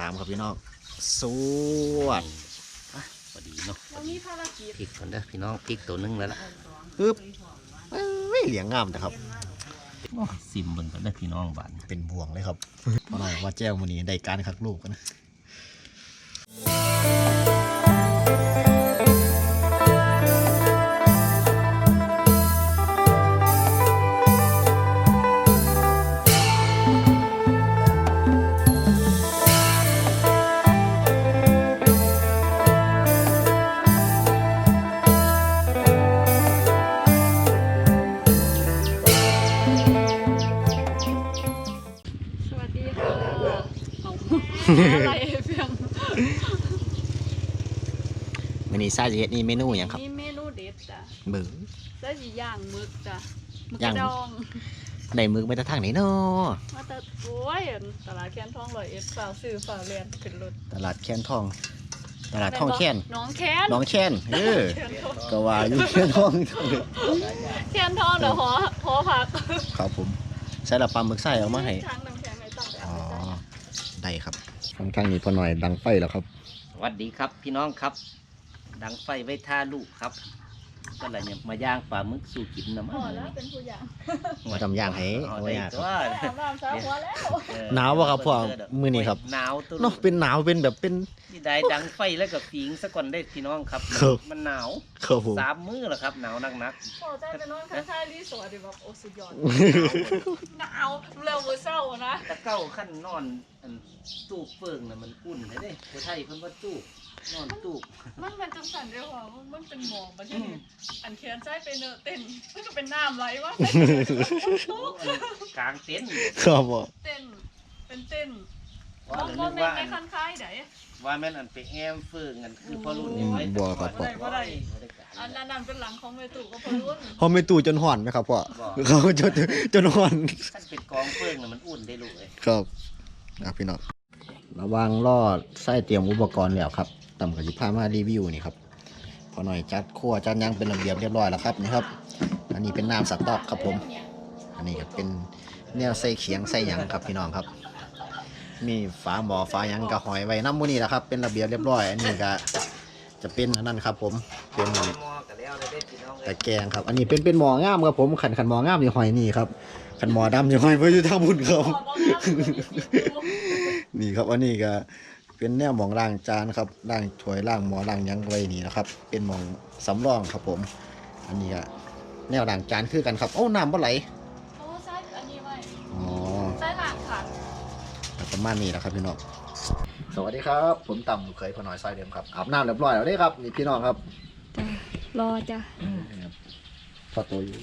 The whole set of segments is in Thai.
สามครับพี่น้องสวดอะพอดีเนาะเรามีภารกิจพริกก่อนเด้อพี่น้องพริกตัวหนึงแล้วล่ะปึ๊บเอ้ยเหลียงงามแต่ครับโอ้ยซิมเบิ่งก่อนเด้อพี่น้องบ้านเป็นบ่วงเลยครับพอหน่อยว่าแจ้วมือนี้ได้การคักลูกกันนะ อะไรเพียงมือนี้ซาจะเฮ็ดนี่เมนูหยังครับนี่เมนูเด็ดจ้ะเบิ่งไส้จีย่างหมึกจ้ะหมึกย่ากงระดองได้มือไปทางไหนเนาะมาแต่โอ้ยตลาดแคนทองลอยเอ็ดฝ่าวซื้อฝ่าวเรียนขึ้นรถตลาดแคนทอง ตลาดท่องแคนน้องแคนน้องแคนเออแคนทองก็ว่าอยู่แคนทองแคนทองเดี๋ยวหอหอพักครับผมใส่ละปลาหมึกใส่เอามาให้ทางน้ำแข็งไม่ต้องไปอ๋เอาอไปใส่ได้ครับ ข้างๆนี้พอหน่อยดังไฟแล้วครับ สวัสดีครับพี่น้องครับ ดังไฟไว้ท่าลูกครับ ก็เลยเนี่ยมาย่างปลาหมึกสู่กินนะมั้พอแล้วเป็นผู้ใหญ่มาทำย่างให้เอาไว้ได้ยากคตัรับวอาบน้ำสาวหัวแล้วเออหนาวบ่ครับพ่อมื้อนี้ครับ หนาวตัวเนาะเป็นหนาวเป็นแบบเป็นนี่ได้ดังไฟแล้วก็ผิงซะก่อนได้พี่น้องครับ ครับ มันหนาวครับผม สามมื้อแล้วครับ หนาวนักพอใจไปนอนข้างๆรีสอร์ทดิแบบโอ้สุดยอดหนาวเร็วมือเศร้านะๆแต่เก้าขั้นนอนอันตู้เฟิงน่ะมันอุ่นเลยเด้ผู้ไทยเพิ่นว่าตู้ นอนตู้มันเป็นจังสันเดียวค่ะมันมันเป็นหมอกมันที่นี่อันเขียนใจไปเนอะเต้นมันก็เป็นน้ำไหลวะกลางเต็นท์ครับผมเต้นเป็นเต้นว่าบางเลยคนึนกในว่าในคันคายไหนว่าแม่นอันไปแฮมเฟิงกันคือพ่อรุ่นนี่ไว้บ่ครับพ่อบ่ได้อันนั้นนั่นเป็นหลังของเมตุก็พอรุ่นพอไม่ตู่จนห่อนไหมครับพ่อเขาจนจนห่อนท่านเป็นกองเฟิงน่ะมันอุ่นได้ลูกเอ้ยครับนะพี่น้องระวังรอดไส้เตรียมอุปกรณ์แล้วครับต่ำกับสิพามารีวิวนี่ครับพอหน่อยจัดครัวจัดหยังเป็นระเบียบเรียบร้อยแล้วครับนี่ครับอันนี้เป็นน้ำสต๊อกครับผม อันนี้ก็เป็นแนวใส่เขียงใส่หยังครับพี่น้องครับ มีฝาหมอฝาหยังกระหอยไว้น้ำมูนี่แหละครับเป็นระเบียบเรียบร้อย อันนี้ก็จะเป็นนนั้นครับ ผมเป็นมอกันแล้วได้พี่น้องตะแกรงครับ อันนี้เป็นเป็นหมองามครับผมขันขันหมองามอยู่หอยนี่ครับขันหมอดำอยู่หอยเพื่ออยู่ทางบุญครับนี่ครับอันนี้ก็ เป็นแนวหมองล่างจานครับล่างถ้วยล่างหมอล่างหยังไว้นี่นะครับ เป็นหมองสำรองครับผม อันนี้ก็แนวล่างจานคือกันครับโอ้น้ำบ่ไหลโอ้ใช่อันนี้ไว้อ๋อใช่หลังค่ะประมาณนี้แหละครับพี่น้องสวัสดีครับ ผมต่ำลูกเคยพอน้อยซอยเดิมครับอาบน้ำเรียบร้อยแล้วเด้ครับนี่พี่น้องครับรอจ้ะพอตัวอยู่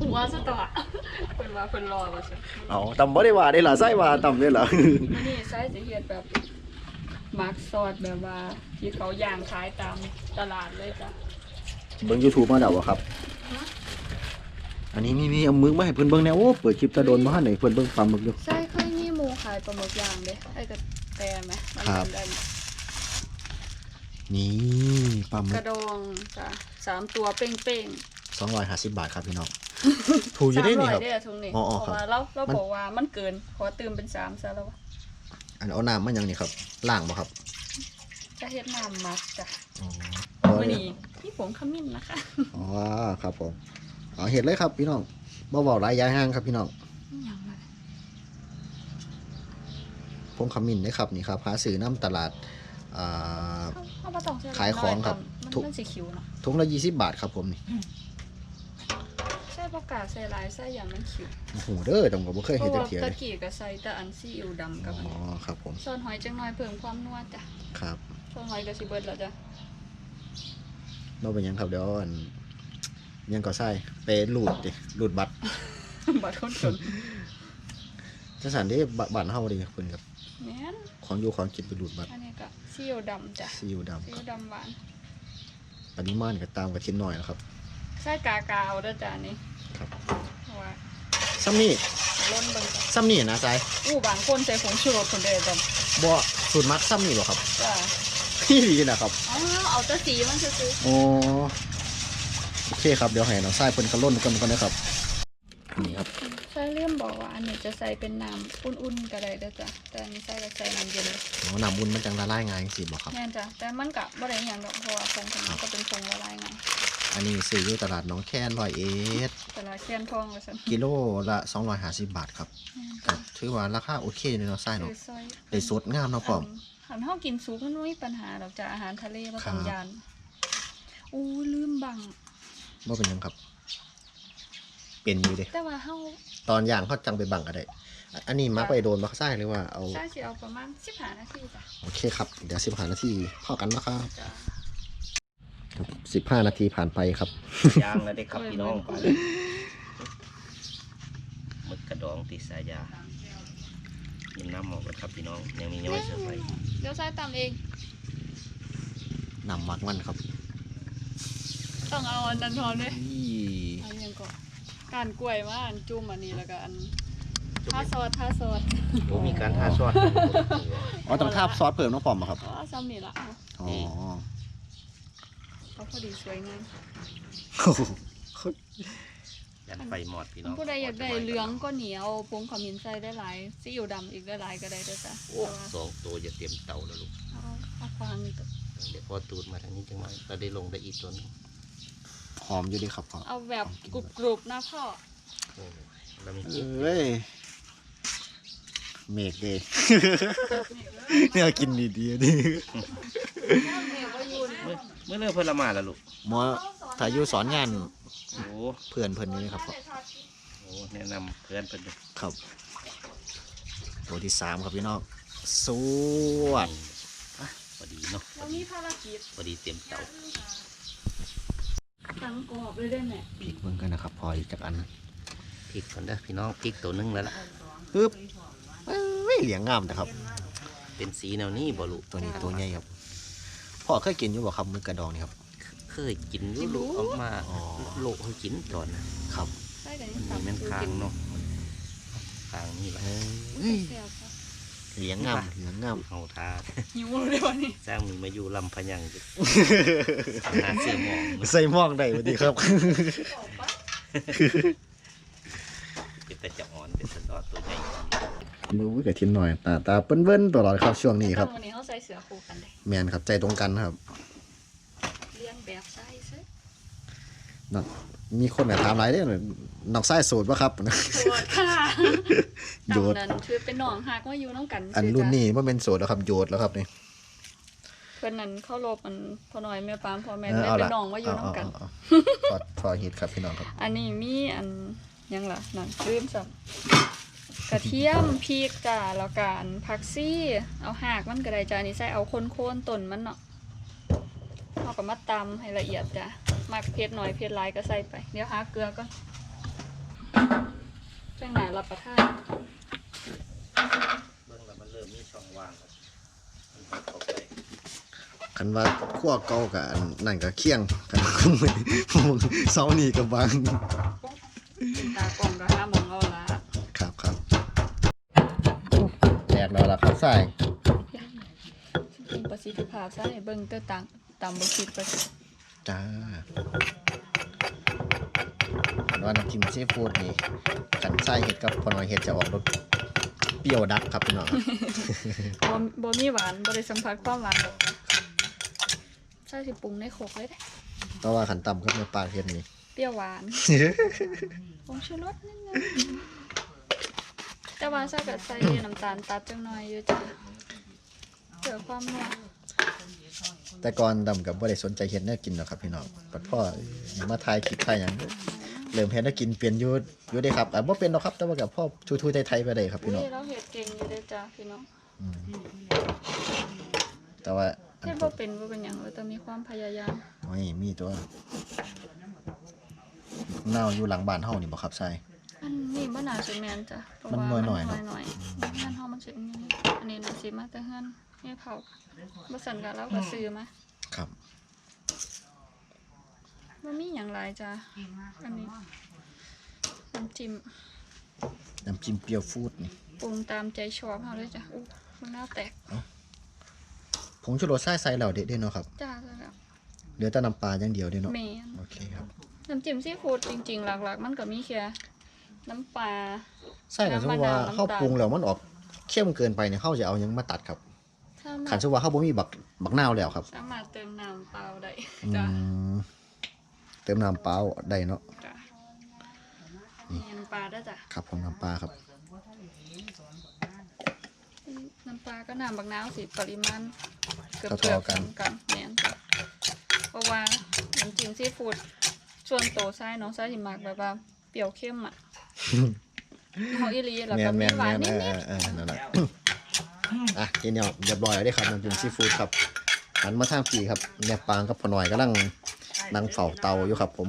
หัวสตอเป็นว่าเป็นรอมาใช่เอาต่ำบ่ได้ว่าได้ล่ะไส้ว่าต่ำได้ล่ะอันนี้ไส้จะเห็ดแบบมาร์กซอสแบบว่า ที่เขาย่างขายตามตลาดเลยจ้ะเบิ่ง YouTube มาแล้วบ่ครับ อันนี้มีมีเอามึกมาให้เพิ่นเบิ่งแนวโอ้เปิดคลิปตะโดนมาให้เพิ่นเบิ่งปลาหมึกอยู่ ไส้เคยมีหมูขายปลาหมึกย่างเด้ให้กับแต่ไหมมันครับทำได้ไหมนี่ปลาหมึกกระดองจ้ะสามตัวเป้ง250 บาทครับพี่น้อง ถูกๆอยู่สามได้ร้นี่อยครับได้ทุงนี่อ๋อเพอ๋อราะครับว่าเราเรามันบอกว่ามันเกิน ขอเติมเป็นสามซะแล้ววะอันเอาน้ำมันยังนี่ครับล้างบ่ครับจะเฮ็ดน้ำมักจ้ะอ๋อมื่อนี้พี่ผงขมิ้นนะคะ อ๋อครับผมเอาเห็ดเลยครับพี่น้องบ่เว้าหลายอยางห้างครับพี่น้องอย่างไรพงขมิ้นเด้ครับนี่ครับหาซื้อน้ำตลาดอ่าเขาบ่ต้องใช้ขายของครับ มันทุกมันสีคิวเนาะ ถุงละ20 บาทครับผมนี่ ใส่ประกาศใส่ลายใส่อย่างมันคิวโอ้โหเด้อต้องก็บ่เคยเพเห็นราะจัว่ากเทียตะเลยกี้ก็ใส่แต่อันซีอิ๊วดำกับอ๋อครับผมส่วนหอยจังน้อยเพิ่มความนัวจ้ะครับส่วนหอยก็สิเบิดแล้วจ้ะบ่เป็นหยังครับเดี๋ยวอันยังก็ใส่ไปรูดดิรูดบัตรบัดคนจนจังซั่นเด้บบ้านเฮาดิเพิ่นกับแม่นของอยู่ของกินไปรูดบัตรอันนี้ก็ซีอิ๊วดำจ้ะซีอิ๊วดำซีคอิ๊รับวดำหวาน ปริมาณก็ตามกับชิ้นน้อยนะครับ ใส่กากาวเด้อจ้ะนี่ ครับเพราะว่าซ้ำนี่ล้นเบิ่งจ้ะซ้ำนี่นะซายอู้บางคนใส่ผงชูรสคนเดียวจ้ะบ่สูตรมักซ้ำนี่บ่ครับจ้ะพี่ดีนะครับอ๋อเอาแต่สีมันซื่อโอ้โอเคครับเดี๋ยวให้น้องทรายเพิ่นกระล่นกันก่อนนะครับนี่ครับๆใส่เรื่องบอกว่าอันนี้จะใส่เป็นน้ำอุ่นๆก็ได้เด้อจ้ะแต่อันนี้ใส่ก็ใส่น้ำเย็นเลยโอ้น้ำอุ่นมันจังละลายง่ายสิบอกครับแม่นจ้ะแต่มันก็บ่ได้อหย่างดอกเพราะว่าผงของมันก็เป็นผงละลายไงาย อันนี้ซื้ออยู่ตลาดหน้องแค่ร้อยเอ็ดแต่ละเคียนทองว่าซั่นกิโลละ250บาทครับก็ถือว่าราคาโอเคเลยเนาะไส้คืเนาะอซอยได้สดงามเนาะพร้อม หันเฮากินสุกมันบ่มีปัญหาดอกจ้ะอาหารทะเลบ่ต้องครับ ยานอู้ลืมบัง บ่เป็นหยังครับ เป็นอยู่เด้แต่ว่าเฮาตอนย่างเขาจังไปบังก็ได้อันนี้มักไปโดนบักไส้หรือว่าเอา ใช้สิเอาประมาณ15นาทีจ้ะโอเคครับ เดี๋ยว15นาทีพอกันนะครับ จ้ะ สิบห้านาทีผ่านไปครับย่างแล้วได้ครับพี่น้องหมึกกระดองติดสายยายินน้ำหมอกเลยครับพี่น้อง ยังมีย้อยเสือไฟเดี๋ยวใส่ตามเอง นำมักมันครับ ต้องเอาอันนั้นทอนด้วยนี่อันยังก่อนการกล้วยมาอันจุ่มอันนี้แล้วก็อันท่าซอสท่าซอสโอ้มีการทาซอสอ๋อต้องทาบซอสเพิ่มน้องปอมเหรอครับอ๋อซ้ำนี่ละเอาอ๋อ เขาพอดีสวยงามยันไฟหมอดพี่น้องผู้ใดอยากได้เหลืองก็เหนียวปรุงขมิ้นใส่ได้หลายซีอิ๊วดำอีกได้หลายก็ได้เด้อจ้ะโอ้สองตัวจะเตรียมเตาแล้วลูกเอาเอาควางนี่ตัวเดี๋ยวพอตูดมาทางนี้จังหน่อยเราได้ลงได้อีกตัวหนึงหอมอยู่ดีครับพ่อเอาแบบกรุบๆนะพ่อโอ้ยเรามีเอ้ยเมกเดย์เนี่ยกินดีดีๆดิ เมื่อเมื่อเริ่มเพิ่นละมาแล้วลูกหมอถ้าอยู่สอนงานโอ้เพื่อนเพื่อนนี่นะครับพ่อโหแนะนำเพื่อนเพิ่นด้วยครับตัวที่สามครับพี่น้องสวดอะพอดีเนาะเรามีภารกิจพอดีเตรียมเตาตั้งกรอบเลยได้ไหมพริกเบิ่งกันนะครับพออีกจากอันพริกก่อนเด้อพี่น้องพริกตัวหนึงแล้วล่ะปึ๊บเอ้ยเหลียงงามนะครับ เป็นสีแนวนี้บ่ลูกตัวนี้ตัวใหญ่ครับ พ่อเคยกินอยู่บ่ครับมือกระดองนี่ครับ เคยกินอยู่ลูกเออกมาอ๋อ โลกให้กินตอนนะครับใช่กันมันตัมีแม่นคางเนาะคางนี่แหละ เอ้เฮ้ยยแซ่บค่ะเหลียงงามเหลียงงามเอาทาหิวเลยวันนี้สร้างมือมาอยู่ลำพะยังจิหาเสื้อหมองใส่หม่องได้พอดีครับเป็นแต่จะอ่อนเป็นสะดอดตัวใหญ่ มือกับทินหน่อยตาตาเปิ้นเบิ้นตลอดครับช่วงนี้ครับวันนี้เขาใส่เสื้อคู่กันเลยแมนครับใจตรงกันครับเลี้ยงแบบใส่ซื้อนั่นมีคนมาถามหลายเด้อน้องไส้โสดปะครับโสดค่ะโยน้องดนั้นคือเป็นน้องหักมาอยู่น้องกัน อันซื่รุ่นจ้ะนี้ว่าเป็นโสดแล้วครับโยดแล้วครับนี่เพื่อนนั้นเข้ารบมันพอน้อยแม่ปามพ่อแม่เออได้เอาเป็นละน้องมาอยู่น้องกันเอาๆๆพอพอฮิตครับพี่น้องครับ อันนี้มีอันยังล่ะนั่นลืมสับ กระเทียมพริกจ้าแล้วก็อันผักซี่เอาหากมันก็ได้จ้าอันนี่ใส่เอาโคนๆต้นมันเนาะเอาก็มาตำให้ละเอียดจ้ะมักเผ็ดหน่อยเผ็ดหลายก็ใส่ไป เดี๋ยวหาเกลือก่อนจังไหนรับประทานเบื้องแล้วมันเริ่มมีช่องว่างครับมันเข้าไปคันว่าขั้วเก่ากับอันนั่นก็เคียงกันคุ้มเลยเสานี่กับบางเป็นตากล่องก็ห้าม กแล้วล่ะครับใส่เบิ่งประสิทธิภาพใส่เบิ่งเต้าตังตำบ่คิดประสิทธิจ้าว่าน้ำจิ้มซีฟู้ดนี่ขันไส้เห็ดกับพอน้อยเห็ดจะออกรสเปรี้ยวดักครับพี่น้องครับบ่บ่มีหวานบ่ได้สัมผัสความหวานดอกจ้ะใส่สิปรุงในโคกเลยเด้เพราะว่าขันต่ำครับในปลาเห็ดนี่เปรี้ยวหวานผงชูรสนิดนึง แต่ว่าใส่ก็ใส่น้ำตาลตัดจังหน่อยอยู่จ้ะเพื่อความนัวแต่ก่อนดำกับว่าได้สนใจเห็ดแน่กินหรอกครับพี่น้องปัดพ่อเอ้ยยังมาทายคลิปทายอย่างเริ่มเห็ดแน่กินเปลี่ยนอยูอยู่ได้ครับอะว่าเป็นหรอกครับ แต่ว่ากับพ่อทูๆไทยๆไปได้ครับพี่น้องอุ้ยเราเฮ็ดเก่งอยู่เด้อจ้ะพี่น้องแต่ว่าอันเฮ็ดบ่เป็นบ่เป็นหยังเราต้องมีความพยายามไม่มีตัวเน่าอยู่หลังบ้านเฮานี่บ่ครับใช่อันนี้บ่น่าสิแม่นจ้ะ เพราะมันว่าน้อยๆเนอะน้อยๆงานเฮามันสิอันนี้อันนี้น่าสิมาแต่เฮือนแม่เผาบ่สั่นก็เราก็ซื้อมาครับบ่มีหยังหลายจ้ะอันนี้น้ำจิ้มน้ำจิ้มเปรี้ยวฟูดนี่ปรุงตามใจชอบเฮาเลยจ้ะอู้มันน่าแตกผงชูรสใส่ใส่แล้วเด็ดเด้เนาะครับจ้าแล้วเหลือแต่น้ำปลาอย่างเดียวเด้เนาะแม่นโอเคครับน้ำจิ้มซีฟู้ดจริงๆ หลักๆ มันก็มีแค่ น้ำปลาใส่กันสมมุติว่าน้ำมะนาวเฮาน้ำตาลปรุงแล้วมันออกเข้มเกินไปเนี่ยเฮาจะเอาหยังมาตัดครับถ้าขันสมมุติว่าเฮาบ่มีบักบักนาวแล้วครับสามารถเติมน้ำเปล่าได้อืจ้ะมเติมน้ำเปล่าได้เนาะจ้ะนี่น้ำปลาได้จ้ะครับผมน้ำปลาครับ น้ำปลาก็น้ำบักน้ำสิปริมาณเกือบเท่าเกือบๆกัน กันแม่นจ้ะเพราะว่าน้ำจิ้มซีฟู้ดส่วนโตไส้น้องไส้สิมักแบบว่าเปรี้ยวเข้มอะ เขาอีหลีแล้วแมก็นแมมีนหแมวานนนิเอดอเออนั่นแหละอะทีเดียวเรียบร้อยแล้วเด้ครับน้ำจิ้มซีฟู้ดครับหันมาทางปีครับแม่ปางกับพ่อหน่อยกำลังนั่งเฝ้าเตาอยู่ครับ ผม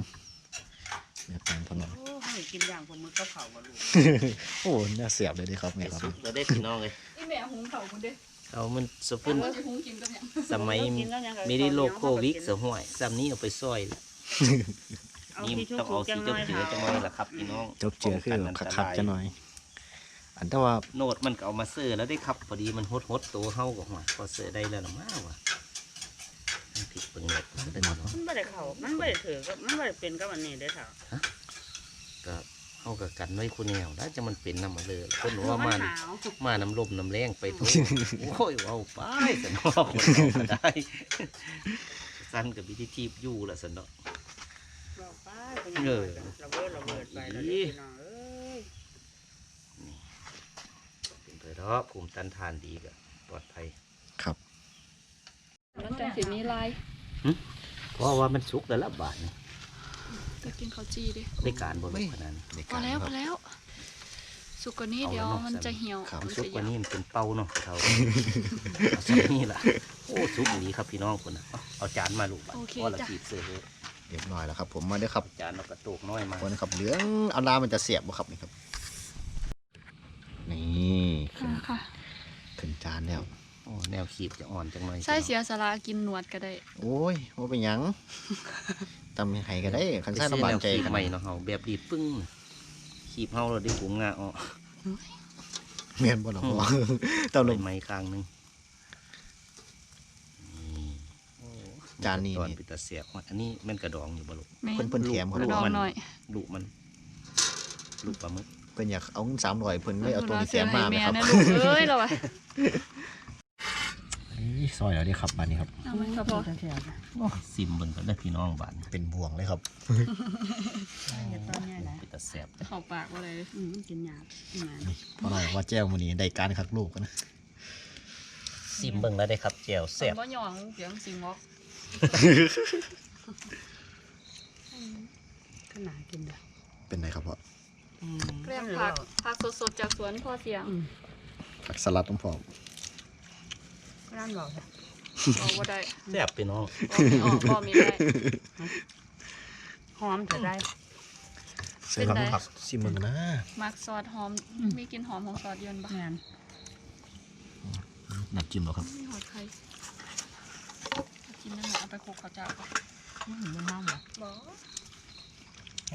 แม่ปางพ่อหน่อย โอ้ให้กินอย่างผมมือก็เผาบ่ลูกโอ้น่าเสียบเลยเดิครับไอ้แม่ครับสุกเราได้พี่น้องเลยอีแม่หุงเขาคนเด้เอามันสะเพิ่พุ่นนสิหุงกินกับหยังสมัยกินแล้วยังไงไม่ได้โลโควิดสห่วยซ้ำนี้เอาไปซอยละเอา นี่ที่ชุบต้องเอาจัสีงจน้บอยเจือจังน้อยละครับพี่น้องจบเจือคือป้งกันขัดๆจะหน่อย อันแต่ว่าโนดมันก็เอามาเสื้อแล้วได้ครับ พอดีมันฮดฮดๆตัวเฮากับหัวพอเสื้อได้แล้วละมาว่ะมันผิดเปิงเน็ตมันได้หมดเนาะมันไม่ได้เข่ามันไม่ได้ถือก็มันไม่ได้เป็นกับอันนี้ได้อเถอะก็เฮากับกันไว้คุณแนวได้จะมันเป็นน้ำมาเลยคนเพว่าราะมัมานหนาวมาน้ำลมน้ำแรงไปทุกโอ้ยเว้าไปสนอกคนเอาก็ได้สั้นกับวิธีทีบอยู่ละสนอกเราไป เงินระเบิดระเบิดไปแล้วน้องเอ้ยเป็นไปเถอะภูมิต้านทานดีก็ปลอดภัยครับมันจังสิมีลายเพราะว่ามันสุกแล้วละบาทนี่จะกินข้าวจีดิได้การบริขนาดนั้นพอแล้วพอแล้ว สุกกว่านี้เดี๋ยวมันจะเหี่ยวมันสุกกว่านี้มันเป็นเป้าเนาะเขาเอาสักนี่ล่ะโอ้สุกดีครับพี่น้องคนน่ะเอาจานมาลูกบาทโอเพอละจ้ะจีบเสือเลย เรียบร้อยแล้วครับ ผมมาเด้อครับจานเรากระตุกน้อยมาคนครับเหลืองเอาลามันจะเสียบบ่ครับนี่ครับ นี่ขึ้นค่ะ ขึ้นจานแล้วโอ้แนวขีบจะอ่อนจังเลยใส่เสียสละกินหนวดก็ได้ โอ้ยว่าเป็นหยังตำให้ก็ได้คันไปใส่ซื้อลำบากแนวใจขีบกันใหม่เนาะเฮาแบบดีปึ้งขีบเฮาเราได้ปุ๋งงาอ๋อเมียนบ่หรอพ่อตำลใบงไม้ข้างหนึงนี่โอ้ จานนี้ตอนนี่ปิตาเสียบอันนี้แมันกระดองอยู่บ่ลูกแม่เพิ่นเพิ่นแถมกครับระดองหน่อย ลูกมัน ลูกปลาหมึกเพิ่นอยากเอาเงินสามร้อยเพิ่นเลยเอาตัวนี้แถมมาไหมครับแม่นะลูกเอ้ยเราอะนี่ซอยแล้วดิครับบ้านนี้ครับ เอาไหมครับพ่อเสียบซิมเบิ่งก็ได้พี่น้องบ้านเป็นบ่วงเลยครับอย่าตอนนี้นะปิตาเสียบเข้าปากว่าอะไรอืมมันกินยากนี่ไงเพราะหน่อยว่าแจ้วมื้อนี้ได้การคักลูกกันนะซิมเบิ่งแล้วได้ครับแจ่วแซ่บ บ่หยองเสียงสิงวอก ขนาดกินเด้อเป็นไรครับพ่ออืมแกล้มผักผักสดๆจากสวนพ่อเสียงอืมผักสลัดต้องพร้อมร้านบอกจ้ะบอกว่าได้แซ่บพี่น้องบอกมีออกบอกมีได้หอมจะได้ใส่ผักเป็นไรผักซิมมึงนะมักซอสหอมอืมมีกลิ่นหอมของซอสยนต์ปะงานน้ำจิ้มเหรอครับมีหอดไข่ กินนั่นแหละเอาไปโคลุกข้าวเจ้าปะอืมมันน้ำเหรอบอ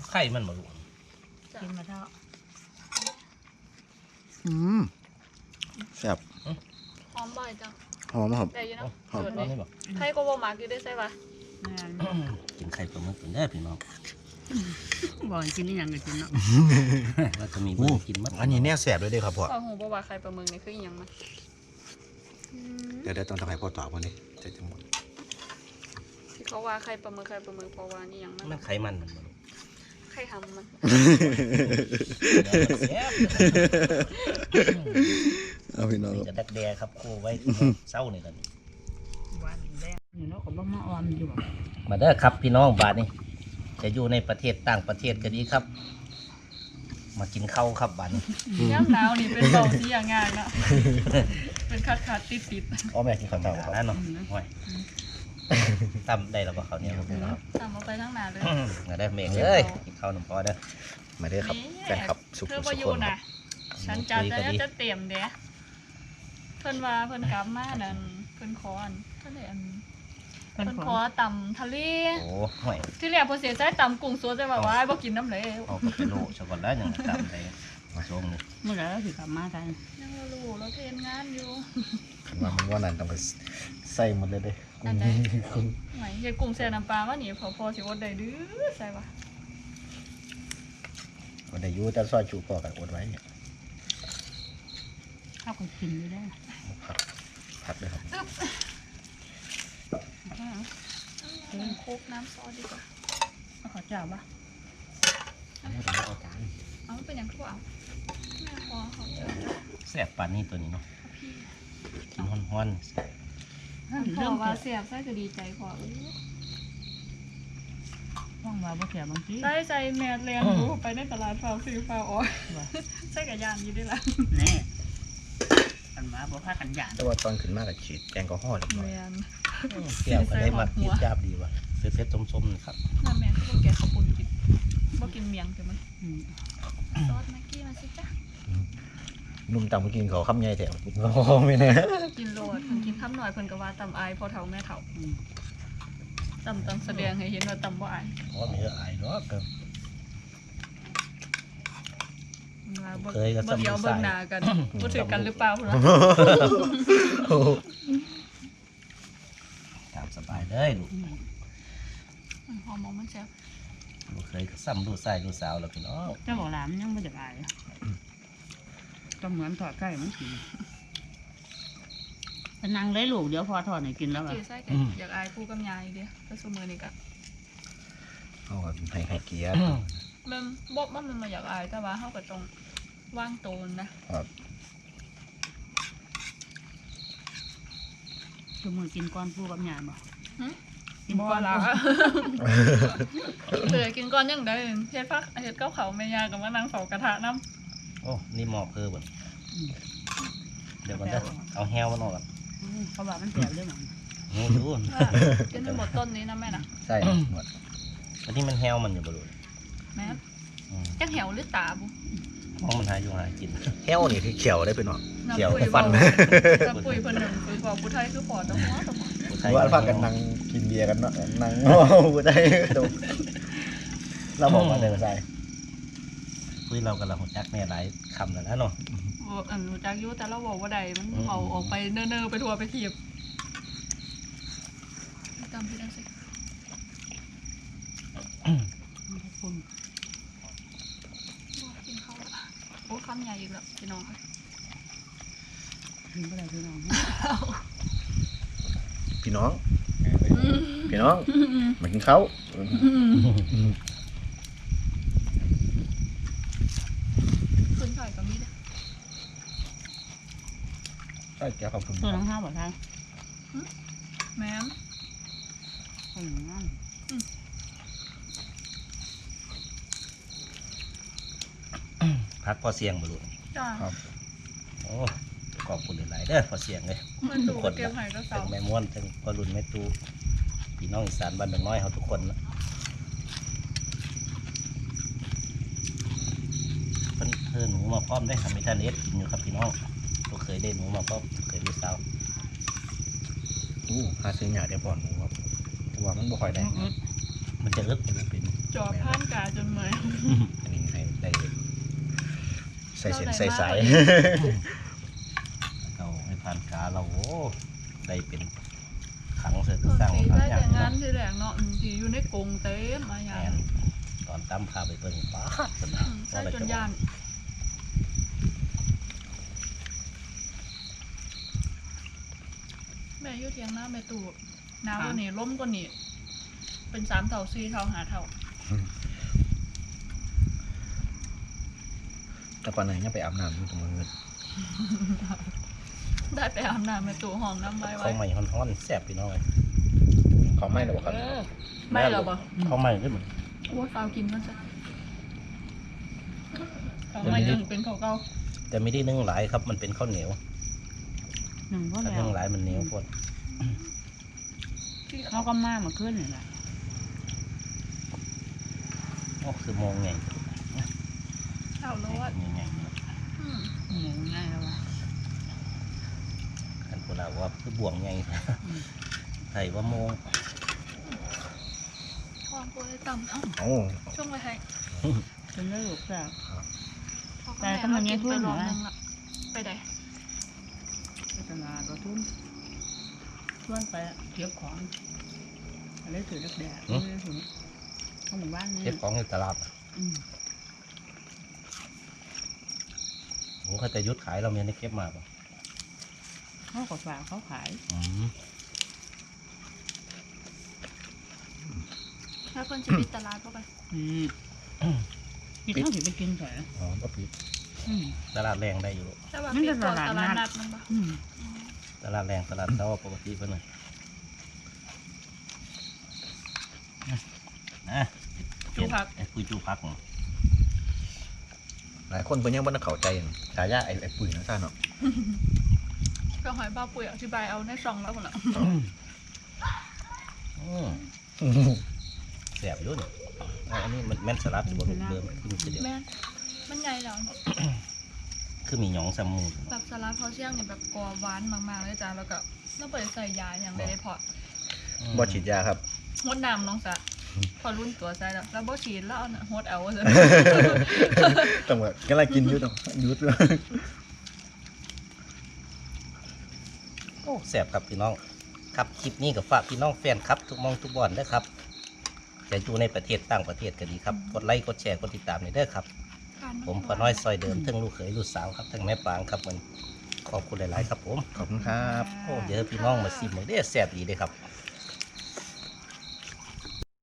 กไข่มันบ่ลูกกินมาเท่าอืมแซ่บหอมบ่อยจังหอมครับได้อยินเนาะครับส่วนเอานี้ให้บ่ไข่ก็บ่มักอยู่ได้ใช่ปะงานกินไข่ปลาหมึกเป็นได้อพี่น้องบอกให้กินนี่ยังก็กินเนาะว่าจะมีเบิ่งกินมัดอันนี้เนี่ยแซ่บเลยเด้อครับพ่อข้าวหูบ่ว่าไข่ปลาหมึกนี่คืออหยังมันอืมเดี๋ยวเดี๋ยวต้องทำให้พ่อตอบวันนี้จะจะหมด ที่เขาว่าไข่ปลาหมึกไข่ปลาหมึกเพราะว่านี่หยังมันมันไขมันมันบ่ลูกไข่หำมันเดี๋ยวมันแซ่บเอาพี่น้องนี่ก็ดักแดครับคู่ไว้เศร้านี่กันหวานแดงอยู่เนาะก็บ่มาออมอยู่บ่มาเด้อครับพี่น้องบาทนี่จะอยู่ในประเทศต่างประเทศก็ดีครับ มากินข้าวครับบาทนี้ย่ำหนาวนี่เป็นเบาสีอย่างงานนะเป็นคัดคัดติดติดอ๋อแม่กินข้าวเต่าแล้วเนาะห่วย ตำได้แล้วก็ข้าวเหนียวครับตามมาไปทั้งหนาเลยมาได้อเมฆเอ้ยกินข้าวหนุ่มพอเด้อ มาเด้อครับแฟนคลับสุขเธอสุบ่ขอคยู่นครันะบฉันจัดคุยแต่ก็ดีจะเตรียมเด้เพิ่นว่าเพิ่นกลับมานั่นเพิ่นขออันเพิ่นได้อันเพิ่นเพิ่นขขออตำทะเลโอ้ห่วยที่แรกเพิ่นเสียใจตำกุ้งสดแต่ว่าว่าบ่กินน้ำเลย เอากาแฟโลช็อกโกแลตอย่างตำไป มาส่งนี่เมื่อไหร่เราสิกลับมากันยังบ่รู้เราเทรนงานอยู่คันว่ามันว่านั่นต้องไปใส่หมดเลยเด้ออันใดไหนเฮ็ดกุ้งแช่น้ำปลาว่านี่พอพอสิอดได้ดื้อใส่ว่าคนได้อยูแต่ซอยจูพอกันอดไว้เนี่ยข้าวก็กินอยู่ได้ผัดผัดเลยครับน้ำโคกน้ำซอสดีกว่าข้าวขอเจ้าปะอันนี้เราเอาจาน เอามันเป็นอย่างทั่วเอาแม่พอเขาเจอแซ่บปานนี้ตัวนี้เนาะพี่กินฮ้อนพอว่าเสียบไส้ก็ดีใจพอเออว่างว่าบ่เสียบางทีไส้ใจแมสเรียนรู้ไปในตลาดฟาวซื้อฟาวออยว่าไส้กับยานอยู่ด้วยล่ะแน่กันมาบ่พากันหยาดแต่ว่าตอนขึ้นมากกับฉีดแอลกอฮอล์เรียบร้อแมยนๆแก้วก็ได้มักกินจาบดีว่ะเผ็ดๆส้มๆนะครับนั่นแม่เขาบอกแกเขาปุ่นกิน บ่กินเมียงแต่มันอืมซอสแม็กกี้มาสิจ้ะนุ่มต่ำเมื่อกินเขาคำใหญ่แถวกินเขาไม่แน่กินโลดเพิ่นกินข้ามหน่อยเพิ่นก็ว่าตำอายพอเฒ่าแม่เฒ่าอืมตำต้องแสดงให้เห็นว่าตำบ่อายเพราะมีเยอะอายเนาะก็ว่าบ่เคยก็บ่เดียวซ้ำเบิ่งหน้ากันบ่ถือกันหรือเปล่าพุ่นวะตามสบายเลยลูกอืมมันหอมมองมันแซ่บ ลูกเคยก็ซ้ำลูกชายลูกสาวแล้วพี่น้องเจ้าบอกหลานยังไม่จะอายก็เหมือนทอดไก่มันกินไปนั่งเลยลูกเดี๋ยวพอทอดให้กินแล้วอะจีไส้ก็อยากอายคู่กับยายเด้แต่ซุมื้อนี้ก็เอาให้ให้เกียรติมันบ่มันมันมาอยากอายแต่ว่าเฮาก็ต้องวางโตนนะครับคือมือกินก้อนปูกับหยาบ่หึ กินบ่ก้อนล่ะปูเผื่อกินก่อนยังได้เฮ็ดพักเฮ็ดกับเขาวแม่ยาก็มานั่งเฝ้ากระทะนํโอ้ นี่หมอกเพิ่มบ่อืมเดี๋ยวก่อนเด้อเอาแฮวมาหน่อยก่อนเขาว่ามันเสียบด้วยมั้งงูดูว่ากินให้หมดต้นนี้นะแม่นะใช่หมดอันนี้มันแฮวมันอยู่บ่ลูกแม่อืมจักแหวหรือตาบุเพราะมันหาอยู่หากิน แห้วนี่ที่เขียวได้ไปหน่อยน้ำเขียวปุ๋ยฟันเบาน้ำปุ๋ยเพิ่นหนึ่งปุ๋ยบอกผู้ไทยคือปอดตะหัวตะหัว ผู้ไทยว่าพากันนั่งกิน เบียร์กันเนาะนั่งกูได้ดูเราบอกว่าเดินใส่คุยเรากับเราหัวจักแม่หลายคำแล้วนะเนาะบอกอันรู้จักอยู่แต่เราบอกว่าใดมันอืมเอาออกไปเนิ่นๆไปทัวร์ไปทีบตามพี่ดังสิคุณบอกกินข้าวละโอ้คำใหญ่อีกแล้วพี่น้องค่ะกินก็ได้พี่น้อง พี่น้อง พี่น้องมากินข้าวขึ้นไข่กับมีดใช่แก้วขอบคุณตัวน้องห้าบ่ทายแม่นคนหนึ่งนั่นพักพอเสียงบ่ลูกจ้าครับโอ้ขอบคุณหลายๆเด้อพอเสียงเลยมันดูกระเทียมไห่ก็เสาทั้งแม่ม้วนทั้งพ่อรุ่นแม่ตู พี่น้องอีสานบ้านดงน้อยเขาทุกคนนะเพิ่นเพิ่นหนูมาพร้อมได้ทำมิทานเอสกินอยู่ครับพี่น้องก็เคยได้หนูมาพร้อมเคยลูกสาวอู้หาซื้อหยาได้บ่อนหมูครับเพราะว่ามันบ่ค่อยได้อึดมันจะเอิกมันเป็นจอบผ่านกาจนเมื่อยอันนี้ให้ได้ใส่เส้นใส่สายเราให้ผ่านกาเราโอ้ได้เป็น ขังเสร็จตอนสร้างที่ขังได้อย่าแต่งงงาเนาะนที่แรกเนาะที่อยู่ในกรงเต็มมาอแมย่างนตอนตั้มพาไปเปิดป้าดสนะใช่จนย่านแม่อยู่เทียงหน้าแม่ตู่หนาวกว่านี้ร่มกว่านี้เป็นสามเท่าสี่เท่าหาเท่าแต่ก่อนหน้านี้ยังไปอาบน้ำอยู่ตรงมือ ได้ไปอาบน้ำแม่ตู่หอมน้ำไว้ไว้เขาใหม่ฮ้อนๆแซ่บพี่น้องเลยเขาไม่หรอกครับเออไม่หรอปะเขาใหม่ด้วยเหมือนโอ้ยฟาวกินมันซะเขาไม่ยังเป็นเขาเก่าแต่ไม่ได้นึ่งหลายครับ มันเป็นข้าวเหนียวหนึ่งก็ถ้าแล้วนึ่งหลายมันเหนียวโพดที่เขาก็มามาขึ้นนี่แหละโอ้คือมองไงข้าวโลดไงอืมหมูง่ายแล้วว่ะ อันพวกเราว่าคือบ่วงไงไทยว่าโมงข้าวโพดให้ต่ำเอ้าโอ้ช่วงไว้ให้จนได้ลูกแซ่บพ่อแต่แม่ก็มันยังเราช่วยกินหไปนูรอบนะนึงละไปไหนพัฒนาก็ทุ่นชวนไปเก็บของอะไรถือดักแดดไม่ได้ถือเขาหมู่บ้านนี่เก็บของในตลาดอืมผมเขาจะยุดขายเราเมียได้เก็บมาป่ะ เขาก็ฝากเขาขายอืมถ้าคนจะปิดตลาดบ่ไปอืมกินเท่าที่ไปกินเถอะอ๋อบ่ผิดอืม ตลาดแรงได้อยู่ลูกแต่ว่ามันปิจะดก่อนตลาดตลาดนันัดดมันบ่อืมตลาดแรงตลาดเช้าปกติเพิ่นน่ะนะจูพักไอ้ปุยจูพักน่ะหลายคนเพิ่นยังบ่ได้เข้าใจฉายาไอ้ไอ้ปุ๋ยนะท่านเนาะ ก็หอยบ้าปุ๋ยอธิบายเอาในช่องแล้วพุ่นน่ะอืมแสบอยู่นี่อะอันนี้มันแม่นสลัดบ่ลูกเบิ่มขึ้นทีเดียวแม่นมันใหญ่แล้วคือมีหยองซัมมูแบบสลัดพอเชี่ยงเนี่ยแบบกรอบหวานมากๆเลยจ้าแล้วก็เราเปิดใส่ยาอย่างไรได้พอบ่ฉีดยาครับงดน้ำน้องสะพอรุ่นตัวใส่แล้วแล้วบ่ฉีดแล้วเอาน่ะงดเอาซะต้องแบบกำลังกินอยู่ต้องหยุดโอ้แสบครับพี่น้อง ครับคลิปนี้กับฝากพี่น้องแฟนครับ ทุกหมองทุกบอนเด้อครับจะอยู่ในประเทศต่างประเทศก็ดีครับ กดไลค์กดแชร์กดติดตามในเด้อครับ ผมพอน้อยซอยเดิมทั้งลูกเขยลูกสาวครับทั้งแม่ปางครับมันขอบคุณหลาย ๆ ครับผมขอบคุณครับโอ้เดี๋ยวพี่น้องมาซิมเลยเด้อแซ่บดีเด้อครับ